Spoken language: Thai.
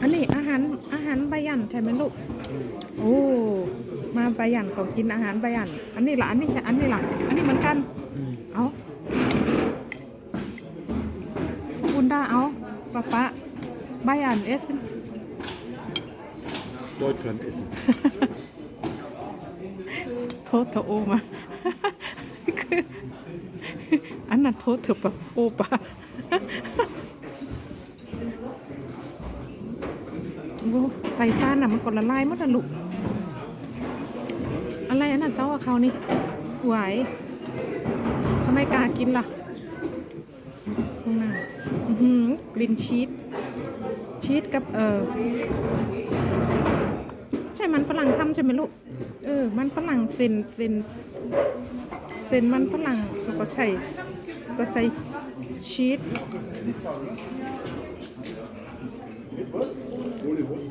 อันนี้อาหารอาหารใบยันใช่ไหมลูก โอ้ มาใบยันก็กินอาหารใบยัน อันนี้ล่ะอันนี้ใช่อันนี้ล่ะอันนี้เหมือนกัน เอาคุณได้เอาป๊าป๊าใบยันเอส Deutschland essen. โทษเธอโอมาคืออันนั้นโทษเธอปะโอปะโอ้ ไฟฟ้าน่ะมันกดละลายมดนะลูกอะไรอันนั้นเจ้ากับเขานี่ไหวทำไมกล้ากินล่ะข้างหน้าอื้อหือกลิ่นชีสชีสกับเออใช่มันฝรั่งทำใช่ไหมลูกเออ มันฝรั่งเซนเซนเซนมันฝรั่งแล้วก็ใช่ก็ใส่ชีส